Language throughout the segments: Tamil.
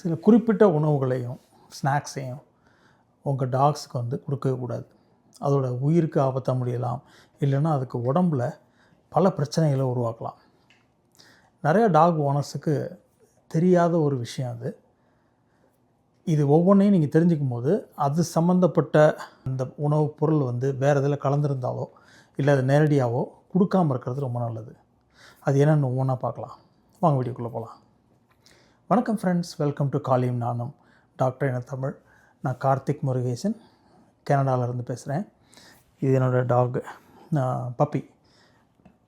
சில குறிப்பிட்ட உணவுகளையும் ஸ்நாக்ஸையும் உங்கள் டாக்ஸுக்கு வந்து கொடுக்கவே கூடாது. அதோட உயிருக்கு ஆபத்தாக முடியலாம். இல்லைன்னா அதுக்கு உடம்புல பல பிரச்சனைகளை உருவாக்கலாம். நிறைய டாக் ஓனர்ஸுக்கு தெரியாத ஒரு விஷயம் அது. இது ஒவ்வொன்றையும் நீங்கள் தெரிஞ்சுக்கும் போது அது சம்மந்தப்பட்ட அந்த உணவுப் பொருள் வந்து வேறு இதில் கலந்துருந்தாலோ இல்லை அது நேரடியாகவோ கொடுக்காம இருக்கிறது ரொம்ப நல்லது. அது என்னென்னு ஒவ்வொன்றா பார்க்கலாம். வாங்க வீடியோக்குள்ளே போகலாம் வணக்கம் ஃப்ரெண்ட்ஸ் வெல்கம் டு காலியும் நானும். டாக்டர் என தமிழ். நான் கார்த்திக் முருகேசன் கனடாவிலேருந்து பேசுகிறேன் இது என்னோடய டாக் பப்பி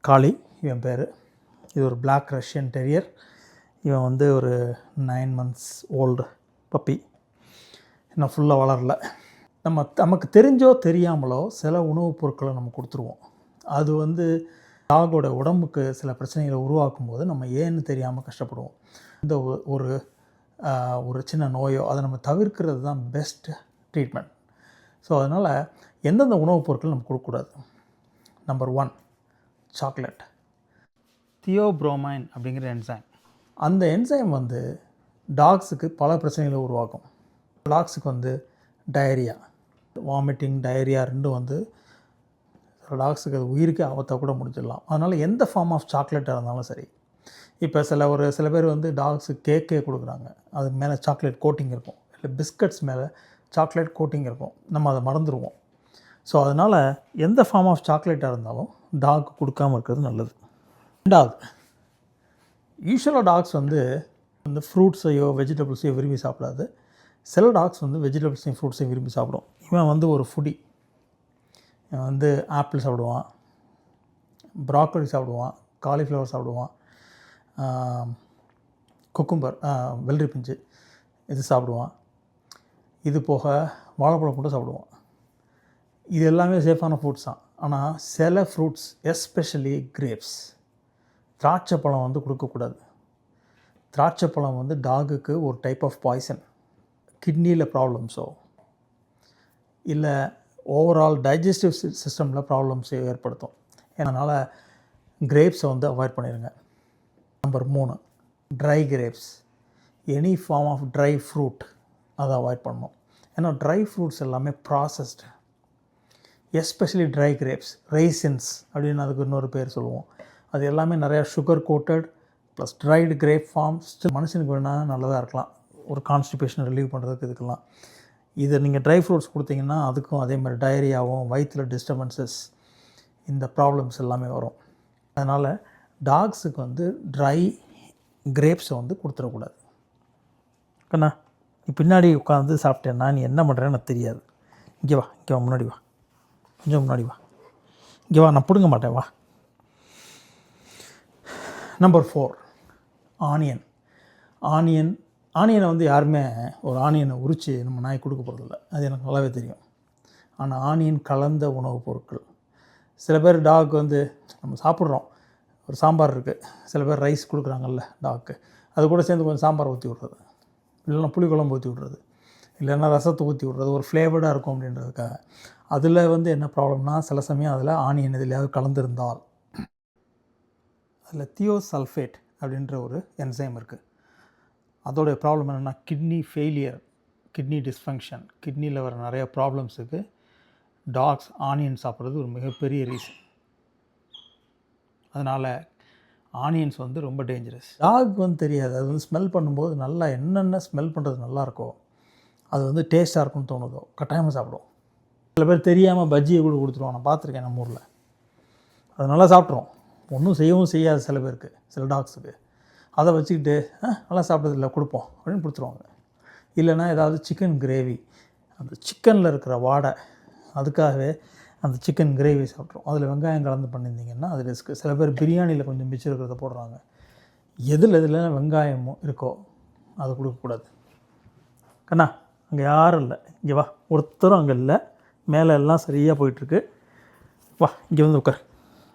காளி இவன் பேர். இது ஒரு பிளாக் ரஷ்யன் டெரியர் இவன் வந்து ஒரு நைன் மந்த்ஸ் ஓல்டு பப்பி இன்னும் ஃபுல்லாக வளரல. நம்ம நமக்கு தெரிஞ்சோ தெரியாமலோ சில உணவுப் பொருட்களை நம்ம கொடுத்துருவோம். அது வந்து டாகோட உடம்புக்கு சில பிரச்சனைகளை உருவாக்கும் போது நம்ம ஏன்னு தெரியாமல் கஷ்டப்படுவோம். இந்த ஒரு ஒரு சின்ன நோயோ அதை நம்ம தவிர்க்கிறது தான் பெஸ்ட் ட்ரீட்மெண்ட் ஸோ அதனால் எந்தெந்த உணவுப் பொருட்கள் நம்ம கொடுக்கக்கூடாது? நம்பர் ஒன் சாக்லேட் தியோப்ரோமைன் அப்படிங்கிற என்சைம் அந்த என்சைம் வந்து டாக்ஸுக்கு பல பிரச்சனைகளை உருவாக்கும். டாக்ஸுக்கு வந்து டயரியா வாமிட்டிங் டயரியா ரெண்டும் வந்து டாக்ஸுக்கு அது உயிருக்கு ஆபத்தாக கூட முடிச்சிடலாம் அதனால் எந்த ஃபார்ம் ஆஃப் சாக்லேட்டாக இருந்தாலும் சரி இப்போ சில ஒரு சில பேர் வந்து டாக்ஸு கேக்கே கொடுக்குறாங்க. அது மேலே சாக்லேட் கோட்டிங் இருக்கும். இல்லை பிஸ்கட்ஸ் மேலே சாக்லேட் கோட்டிங் இருக்கும். நம்ம அதை மறந்துடுவோம். ஸோ அதனால் எந்த ஃபார்ம் ஆஃப் சாக்லேட்டாக இருந்தாலும் டாக் கொடுக்காம இருக்கிறது நல்லது. ரெண்டாவது யூஸ்வலாக டாக்ஸ் வந்து இந்த ஃப்ரூட்ஸையோ வெஜிடபிள்ஸையோ விரும்பி சாப்பிடாது. சில டாக்ஸ் வந்து வெஜிடபிள்ஸையும் ஃப்ரூட்ஸையும் விரும்பி சாப்பிடும். இவன் வந்து ஒரு ஃபுடி இவன் வந்து ஆப்பிள் சாப்பிடுவான் ப்ராக்கோலி சாப்பிடுவான் காலிஃப்ளவர் சாப்பிடுவான் குக்கும்பர் வெள்ளரி பிஞ்சு இது சாப்பிடுவான். இது போக வாழைப்பழம் கூட சாப்பிடுவான். இது எல்லாமே சேஃபான ஃப்ரூட்ஸ் தான். ஆனால் சில ஃப்ரூட்ஸ் எஸ்பெஷலி கிரேப்ஸ் திராட்சை பழம் வந்து கொடுக்கக்கூடாது திராட்சை பழம் வந்து டாகுக்கு ஒரு டைப் ஆஃப் பாய்சன் கிட்னியில் ப்ராப்ளம்ஸோ இல்லை ஓவரால் டைஜஸ்டிவ் சிஸ்டமில் ப்ராப்ளம்ஸ் ஏற்படுத்தும். அதனால் கிரேப்ஸை வந்து அவாய்ட் பண்ணிடுங்க நம்பர் மூணு dry grapes any form of dry fruit அதை அவாய்ட் பண்ணணும். ஏன்னா ட்ரை ஃப்ரூட்ஸ் எல்லாமே processed especially dry grapes raisins அப்படின்னு அதுக்கு இன்னொரு பேர் சொல்லுவோம். அது எல்லாமே நிறையா sugar coated plus dried grape forms மனுஷனுக்கு வேணால் நல்லதாக இருக்கலாம். ஒரு கான்ஸ்டிபேஷன் ரிலீவ் பண்ணுறதுக்கு இதுக்கெல்லாம். இது நீங்கள் ட்ரை ஃப்ரூட்ஸ் கொடுத்தீங்கன்னா அதுக்கும் அதே மாதிரி டயரியாவும் வயிற்றில் டிஸ்டர்பன்சஸ் இந்த ப்ராப்ளம்ஸ் எல்லாமே வரும். அதனால் டாக்ஸுக்கு வந்து ட்ரை கிரேப்ஸை வந்து கொடுத்துடக்கூடாது. கண்ணா நீ பின்னாடி உட்காந்து சாப்பிட்டேன்னா நீ என்ன பண்ணுறேன்னு எனக்கு தெரியாது. இங்கே வா இங்கே வா முன்னாடி வா. கொஞ்சம் முன்னாடி வா. இங்கே வா நான் பிடுங்க மாட்டேன் வா. நம்பர் ஃபோர் ஆனியன் ஆனியன் ஆனியனை வந்து யாருமே ஒரு ஆனியனை உரித்து நம்ம நாய் கொடுக்க போகிறதில்ல அது எனக்கு நல்லாவே தெரியும். ஆனால் ஆனியன் கலந்த உணவுப் பொருட்கள். சில பேர் டாக் வந்து நம்ம சாப்பிட்றோம். ஒரு சாம்பார் இருக்குது சில பேர் ரைஸ் கொடுக்குறாங்கல்ல டாக்கு அது கூட சேர்ந்து கொஞ்சம் சாம்பார் ஊற்றி விட்றது. இல்லைன்னா புளிக்குழம்பு ஊற்றி விட்றது. இல்லைன்னா ரசத்தை ஊற்றி விட்றது. ஒரு ஃப்ளேவர்டாக இருக்கும் அப்படின்றதுக்காக. அதில் வந்து என்ன ப்ராப்ளம்னா சில சமயம் அதில் ஆனியன் எதுலையாவது கலந்துருந்தால் அதில் தியோசல்ஃபேட் அப்படின்ற ஒரு என்சைம் இருக்குது அதோடைய ப்ராப்ளம் என்னென்னா கிட்னி ஃபெயிலியர் கிட்னி டிஸ்ஃபங்க்ஷன் கிட்னியில் வர நிறைய ப்ராப்ளம்ஸுக்கு டாக்ஸ் ஆனியன் சாப்பிட்றது ஒரு மிகப்பெரிய ரீசன் அதனால் ஆனியன்ஸ் வந்து ரொம்ப டேஞ்சரஸ் டாக் வந்து தெரியாது. அது வந்து ஸ்மெல் பண்ணும்போது நல்லா என்னென்ன ஸ்மெல் பண்ணுறது நல்லாயிருக்கோ அது வந்து டேஸ்ட்டாக இருக்கும்னு தோணுதோ கட்டாயமாக சாப்பிடும் சில பேர் தெரியாமல் பஜ்ஜியை கூட கொடுத்துருவோம் நான் பார்த்துருக்கேன் நம்ம ஊரில். அது நல்லா சாப்பிட்றோம் ஒன்றும் செய்யவும் செய்யாது சில பேருக்கு சில டாக்ஸுக்கு அதை வச்சுக்கிட்டு "ஆ, நல்லா சாப்பிட்டதில்ல கொடுப்போம் அப்படின்னு கொடுத்துருவாங்க. இல்லைன்னா ஏதாவது சிக்கன் கிரேவி அந்த சிக்கனில் இருக்கிற வாடை அதுக்காகவே அந்த சிக்கன் கிரேவி சாப்பிட்றோம். அதில் வெங்காயம் கலந்து பண்ணியிருந்தீங்கன்னா அது ரிஸ்க்கு சில பேர் பிரியாணியில் கொஞ்சம் மிச்சம் இருக்கிறத போடுறாங்க. எதில் எதில் வெங்காயமோ இருக்கோ அதை கொடுக்கக்கூடாது கண்ணா அங்கே யாரும் இல்லை. இங்கே வா. ஒருத்தரும் அங்கே இல்லை. மேலே எல்லாம் சரியாக போயிட்டுருக்கு. வா இங்கே வந்து உட்கார்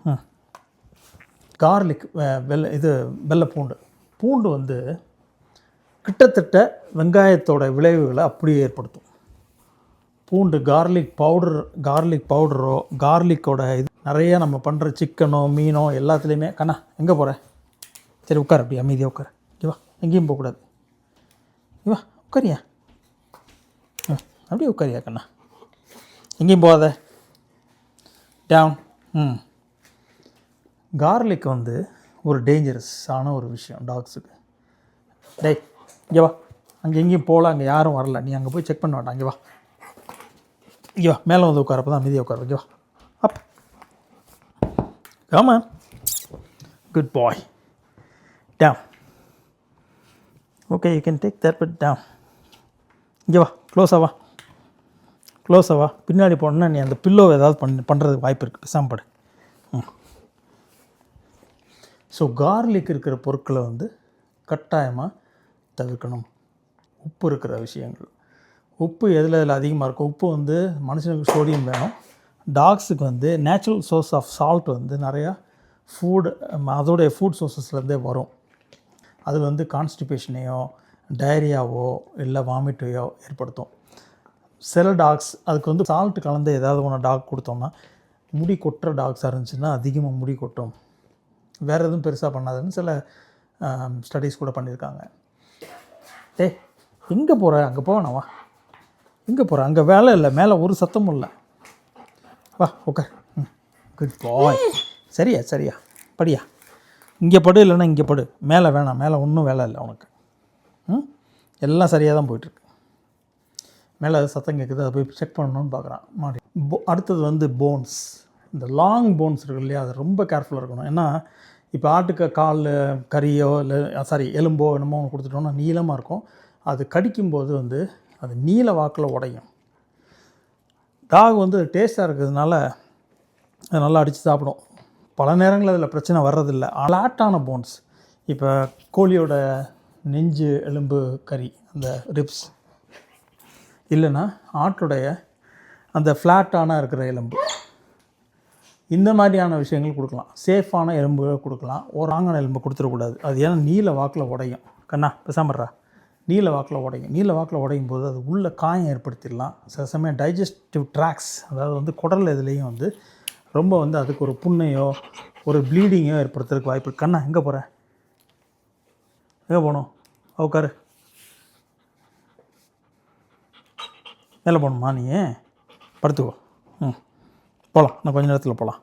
ம். கார்லிக் வெள்ளை இது வெள்ளை பூண்டு. பூண்டு வந்து கிட்டத்தட்ட வெங்காயத்தோட விளைவுகளை அப்படியே ஏற்படுத்தும். பூண்டு கார்லிக் பவுடர் கார்லிக் பவுடரோ கார்லிக்கோட இது நிறைய நம்ம பண்ணுற சிக்கனோ மீனோ எல்லாத்துலேயுமே கண்ணா எங்கே போகிற சரி உட்கார் அப்படி அமைதியாக உட்கார். இங்கே வா எங்கேயும் போகக்கூடாது இவா உட்காரியா? ம் அப்படியே உட்காரியா கண்ணா? எங்கேயும் போகாத. டவுன் ம். கார்லிக் வந்து ஒரு டேஞ்சரஸான ஒரு விஷயம் டாக்ஸுக்கு டேய் இங்கே வா. அங்கே எங்கேயும் போகல அங்கே யாரும் வரல. நீ அங்கே போய் செக் பண்ண வேண்டாம். இங்கே வா. இங்கே வா மேலே வந்து உட்காரப்போ தான் அமைதியாக உட்கார. இங்கே அப் ஆமா good bye dam okay you can take there but dam இங்கே வா க்ளோஸாக வா. க்ளோஸாக வா. பின்னாடி போனோன்னா நீ அந்த பில்லோவை ஏதாவது பண்ண பண்ணுறதுக்கு வாய்ப்பு இருக்குது பேசாமல் ம். ஸோ கார்லிக் இருக்கிற பொருட்களை வந்து கட்டாயமாக தவிர்க்கணும். உப்பு இருக்கிற விஷயங்கள். உப்பு எதில் இதில் அதிகமாக இருக்கும் உப்பு வந்து மனுஷனுக்கு சோடியம் வேணும். டாக்ஸுக்கு வந்து நேச்சுரல் சோர்ஸ் ஆஃப் சால்ட் வந்து நிறையா ஃபுட் அதோடைய ஃபுட் சோர்ஸஸ்லேருந்தே வரும். அது வந்து கான்ஸ்டிபேஷனையோ டயரியாவோ இல்லை வாமிட்டையோ ஏற்படுத்தும். சில டாக்ஸ் அதுக்கு வந்து சால்ட் கலந்து ஏதாவது ஒன்று டாக் கொடுத்தோம்னா முடி கொட்டுற டாக்ஸாக இருந்துச்சுன்னா அதிகமாக முடி கொட்டும். வேறு எதுவும் பெருசாக பண்ணாதுன்னு சில ஸ்டடீஸ் கூட பண்ணியிருக்காங்க. டே எங்கே போகிற அங்கே போவேணா வா எங்கே போகிற அங்கே வேலை இல்லை. மேலே ஒரு சத்தமும் இல்லை. வா ஓகே ம். குட் பாய் சரியா சரியா. படியா. இங்கே படு இல்லைன்னா இங்கே படு. மேலே வேணாம். மேலே ஒன்றும் வேலை இல்லை உனக்கு. ம்? எல்லாம் சரியாக தான் போயிட்டுருக்கு. மேலே சத்தம் கேட்குது அதை போய் செக் பண்ணணும்னு பார்க்குறான். மாடி. போ அடுத்தது வந்து போன்ஸ் இந்த லாங் போன்ஸ் இருக்கு இல்லையா? அது ரொம்ப கேர்ஃபுல்லாக இருக்கணும். ஏன்னா இப்போ ஆட்டுக்கு கால் கறியோ இல்லை சாரி எலும்போ என்னமோ ஒன்று கொடுத்துட்டோம்னா நீளமாக இருக்கும். அது கடிக்கும்போது வந்து அது நீல வாக்கில் உடையும். டாக் வந்து டேஸ்ட்டாக இருக்கிறதுனால அது நல்லா அடித்து சாப்பிடும். பல நேரங்களில் அதில் பிரச்சனை வர்றதில்ல. அலாட்டான போன்ஸ் இப்போ கோழியோட நெஞ்சு எலும்பு கறி அந்த ரிப்ஸ் இல்லைன்னா ஆட்டுடைய அந்த ஃப்ளாட்டான இருக்கிற எலும்பு. இந்த மாதிரியான விஷயங்கள் கொடுக்கலாம். சேஃபான எலும்புகள் கொடுக்கலாம். ஒரு எலும்பு கொடுத்துடக்கூடாது. அது ஏன்னா நீல வாக்கில் உடையும். கண்ணா பெசாமட்றா நீல வாக்கில் உடையும் நீல வாக்கில் உடையும் போது அது உள்ளே காயம் ஏற்படுத்திடலாம். சில சமயம் டைஜஸ்டிவ் ட்ராக்ஸ் அதாவது வந்து குடல் இதுலேயும் வந்து ரொம்ப வந்து அதுக்கு ஒரு புண்ணையோ ஒரு ப்ளீடிங்கோ ஏற்படுத்துறதுக்கு வாய்ப்பு கண்ணா எங்கே போகிற எங்கே போகணும்? உட்காரு. மேலே போகணுமா நீ? படுத்துக்கோ. ம். போகலாம் நான் கொஞ்ச நேரத்தில் போகலாம்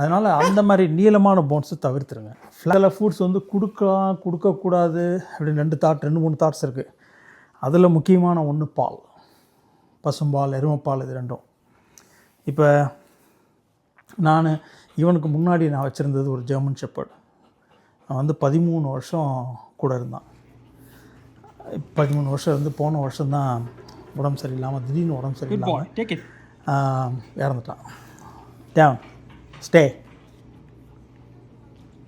அதனால் அந்த மாதிரி நீளமான போன்ஸை தவிர்த்துருங்க. ஃப்ளரில் ஃபுட்ஸ் வந்து கொடுக்கலாம் கொடுக்கக்கூடாது அப்படின்னு ரெண்டு தாட் ரெண்டு மூணு தாட்ஸ் இருக்குது அதில் முக்கியமான ஒன்று பால். பசும்பால் எருமைப்பால் இது ரெண்டும். இப்போ நான் இவனுக்கு முன்னாடி நான் வச்சுருந்தது ஒரு ஜெர்மன் ஷெப்பர்ட் அவன் வந்து பதிமூணு வருஷம் கூட இருந்தான். பதிமூணு வருஷம் இருந்து போன வருஷம்தான் உடம்பு சரியில்லாமல் திடீர்னு உடம்பு சரியில்லாமல் இறந்துட்டான். டேவன் ஸ்டே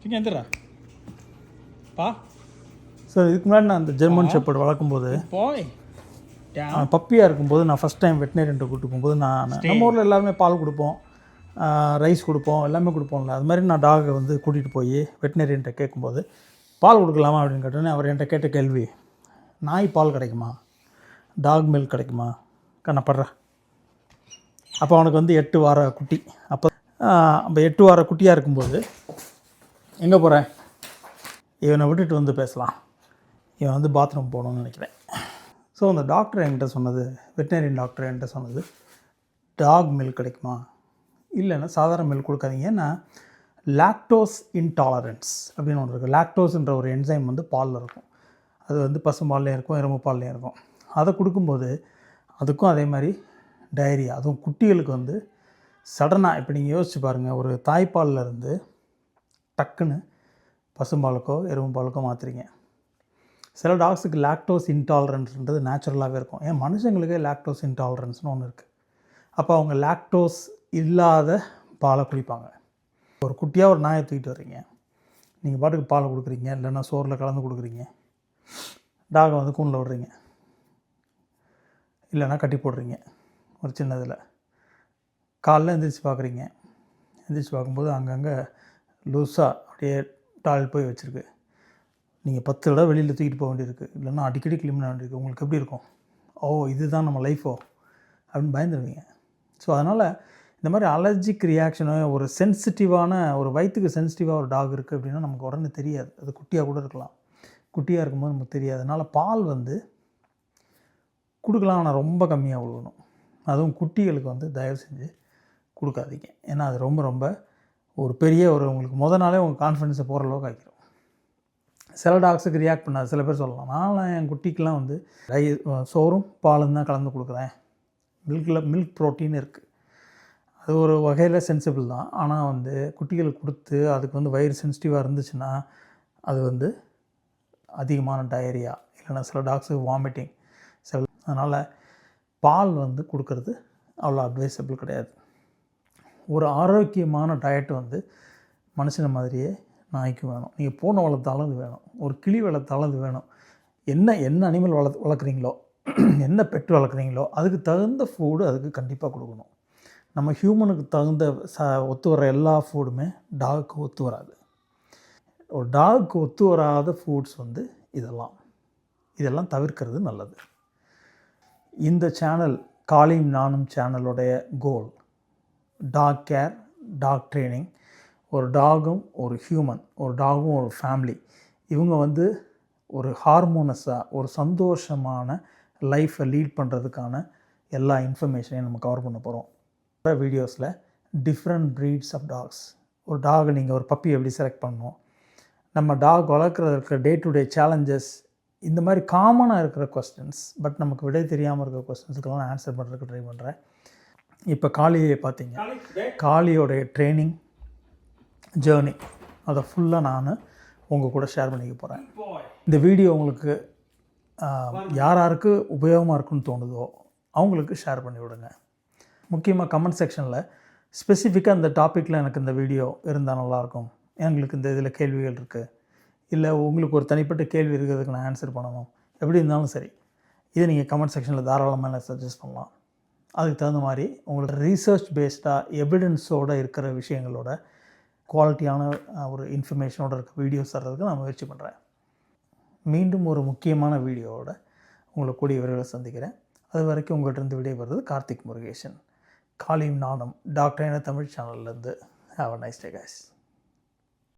Sini antara. Pa. ஸோ இதுக்கு முன்னாடி நான் அந்த ஜெர்மன் ஷெப்பர்ட் வளர்க்கும்போது. அவன் பப்பியாக இருக்கும்போது நான் ஃபஸ்ட் டைம் வெட்டினரின்ட்டு கூட்டு போகும்போது நான் நம்ம ஊரில் எல்லாருமே பால் கொடுப்போம். ரைஸ் கொடுப்போம் எல்லாமே கொடுப்போம்ல. அது மாதிரி நான் டாகை வந்து கூட்டிகிட்டு போய் வெட்டினரின்ட்ட கேட்கும்போது பால் கொடுக்கலாமா? அப்படின்னு கேட்டோன்னே அவர் என்கிட்ட கேட்ட கேள்வி நாய் பால் கிடைக்குமா? டாக் மில்க் கிடைக்குமா? கண்ணப்படுறா அப்போ அவனுக்கு வந்து எட்டு வார குட்டி. அப்போ அப்போ எட்டு வார குட்டியாக இருக்கும்போது எங்கே போகிறேன் இவனை விட்டுட்டு வந்து பேசலாம். இவன் வந்து பாத்ரூம் போகணும்னு நினைக்கிறேன். ஸோ அந்த டாக்டர் என்கிட்ட சொன்னது வெட்டினரின் டாக்டர் என்கிட்ட சொன்னது டாக் மில்க் கிடைக்குமா? இல்லைன்னா சாதாரண மில்க் கொடுக்காதீங்க. ஏன்னா லாக்டோஸ் இன்டாலரன்ஸ் அப்படின்னு ஒன்று இருக்குது லாக்டோஸ்ன்ற ஒரு என்சைம் வந்து பாலில் இருக்கும். அது வந்து பசும்பால்லையும் இருக்கும் எருமை பால்லையும் இருக்கும். அதை கொடுக்கும்போது அதுக்கும் அதே மாதிரி டயரியா அதுவும் குட்டிகளுக்கு வந்து சடனாக இப்போ நீங்கள் யோசிச்சு பாருங்கள் ஒரு தாய்ப்பாலில் இருந்து டக்குன்னு பசும்பாலுக்கோ எறும்பாலுக்கோ மாற்றுறீங்க சில டாக்ஸுக்கு லாக்டோஸ் இன்டாலரன்ஸ்ன்றது நேச்சுரலாகவே இருக்கும். ஏன்? மனுஷங்களுக்கே லாக்டோஸ் இன்டாலரன்ஸ்னு ஒன்று இருக்குது அப்போ அவங்க லாக்டோஸ் இல்லாத பாலை குடிப்பாங்க. ஒரு குட்டியாக ஒரு நாயை தூக்கிட்டு வர்றீங்க. நீங்கள் பாட்டுக்கு பாலை கொடுக்குறீங்க இல்லைன்னா சோறில் கலந்து கொடுக்குறீங்க. டாகை வந்து கூண்டில் விடுறீங்க. இல்லைன்னா கட்டி போடுறீங்க. ஒரு சின்னதில். காலைல எந்திரிச்சு பார்க்குறீங்க. எந்திரிச்சு பார்க்கும்போது அங்கங்கே லூஸாக அப்படியே டாய்லெட் போய் வச்சுருக்கு. நீங்கள் பத்து தடவை வெளியில் தூக்கிட்டு போக வேண்டியிருக்கு. இல்லைன்னா அடிக்கடி க்ளீன் பண்ண வேண்டியிருக்கு. உங்களுக்கு எப்படி இருக்கும்? ஓ இதுதான் நம்ம லைஃபோ அப்படின்னு பயந்துருவீங்க. ஸோ அதனால் இந்த மாதிரி அலர்ஜிக் ரியாக்ஷனோ ஒரு சென்சிட்டிவான ஒரு வயிற்றுக்கு சென்சிட்டிவாக ஒரு டாக் இருக்குது அப்படின்னா நமக்கு உடனே தெரியாது. அது குட்டியாக கூட இருக்கலாம். குட்டியாக இருக்கும்போது நமக்கு தெரியாது. அதனால் பால் வந்து கொடுக்கலாம். ஆனால் ரொம்ப கம்மியாக கொடுக்கணும் அதுவும் குட்டிகளுக்கு வந்து தயவு செஞ்சு கொடுக்காதீங்க. ஏன்னா அது ரொம்ப ரொம்ப ஒரு பெரிய ஒரு உங்களுக்கு முத நாளே உங்கள் கான்ஃபிடென்ஸை போகிற அளவுக்கு ஆக்கிடும் சில டாக்ஸுக்கு ரியாக்ட் பண்ணாது. சில பேர் சொல்லலாம். நான் என் குட்டிக்கெலாம் வந்து ரை சோறும் பாலும் தான் கலந்து கொடுக்குறேன். மில்கில் மில்க் ப்ரோட்டீன் இருக்குது அது ஒரு வகையில் சென்சிபிள் தான். ஆனால் வந்து குட்டிகளுக்கு கொடுத்து அதுக்கு வந்து வயிறு சென்சிட்டிவாக இருந்துச்சுன்னா அது வந்து அதிகமான டயரியா இல்லைன்னா சில டாக்ஸுக்கு வாமிட்டிங் சில அதனால் பால் வந்து கொடுக்கறது அவ்வளோ அட்வைசபிள் கிடையாது. ஒரு ஆரோக்கியமான டயட் வந்து மனுஷன மாதிரியே நாய்க்கு வேணும். நீங்கள் பூனை வளர்த்தாலும் அது வேணும். ஒரு கிளி வளர்த்தாலும் அது வேணும். என்ன என்ன அனிமல் வள வளர்க்குறீங்களோ என்ன பெட் வளர்க்குறீங்களோ அதுக்கு தகுந்த ஃபுட்டு அதுக்கு கண்டிப்பாக கொடுக்கணும். நம்ம ஹியூமனுக்கு தகுந்த ச ஒத்து வர எல்லா ஃபுட்டுமே டாகுக்கு ஒத்து வராது. ஒரு டாகுக்கு ஒத்து வராத ஃபுட்ஸ் வந்து இதெல்லாம். இதெல்லாம் தவிர்க்கிறது நல்லது. இந்த சேனல் காலையும் நானும் சேனலுடைய goal dog care dog training ஒரு டாகும் ஒரு ஹியூமன் ஒரு டாகும் ஒரு ஃபேமிலி இவங்க வந்து ஒரு ஹார்மோனஸாக ஒரு சந்தோஷமான லைஃப்பை லீட் பண்ணுறதுக்கான எல்லா இன்ஃபர்மேஷனையும் நம்ம கவர் பண்ண போகிறோம் வீடியோஸில் டிஃப்ரெண்ட் ப்ரீட்ஸ் ஆஃப் டாக்ஸ் ஒரு டாகை நீங்கள் ஒரு பப்பி எப்படி செலக்ட் பண்ணணும்? நம்ம டாக் வளர்க்குறதுக்கு டே டு டே சேலஞ்சஸ் இந்த மாதிரி காமனாக இருக்கிற கொஸ்டின்ஸ் பட் நமக்கு விடை தெரியாமல் இருக்கிற கொஸ்டின்ஸுக்கெல்லாம் நான் ஆன்சர் பண்ணுறதுக்கு ட்ரை பண்ணுறேன் இப்போ காளியை பார்த்தீங்க. காளியோடைய ட்ரைனிங் ஜேர்னி அதை ஃபுல்லாக நான் உங்கள் கூட ஷேர் பண்ணிக்க போகிறேன் இந்த வீடியோ உங்களுக்கு யார் யாருக்கு உபயோகமாக இருக்குன்னு தோணுதோ அவங்களுக்கு ஷேர் பண்ணி விடுங்க. முக்கியமாக கமெண்ட் செக்ஷனில் ஸ்பெசிஃபிக்காக இந்த டாப்பிக்கில் எனக்கு இந்த வீடியோ இருந்தால் நல்லாயிருக்கும் எங்களுக்கு இந்த இதில் கேள்விகள் இருக்குது இல்லை உங்களுக்கு ஒரு தனிப்பட்ட கேள்வி இருக்கிறதுக்கு நான் ஆன்சர் பண்ணணும். எப்படி இருந்தாலும் சரி இதை நீங்கள் கமெண்ட் செக்ஷனில் தாராளமாக சஜஸ்ட் பண்ணலாம். அதுக்கு தகுந்த மாதிரி உங்களுக்கு ரீசர்ச் பேஸ்டாக எவிடன்ஸோடு இருக்கிற விஷயங்களோட குவாலிட்டியான ஒரு இன்ஃபர்மேஷனோட இருக்க வீடியோஸ் தர்றதுக்கு நான் முயற்சி பண்ணுறேன் மீண்டும் ஒரு முக்கியமான வீடியோவோட உங்களை கூடிய விரைவில் சந்திக்கிறேன். அது வரைக்கும் உங்கள்கிட்ட இருந்து விடைபெறுறது கார்த்திக் முருகேசன். காலியும் நானும் டாக்டர் என Tamil சேனல்லேருந்து have a nice day guys.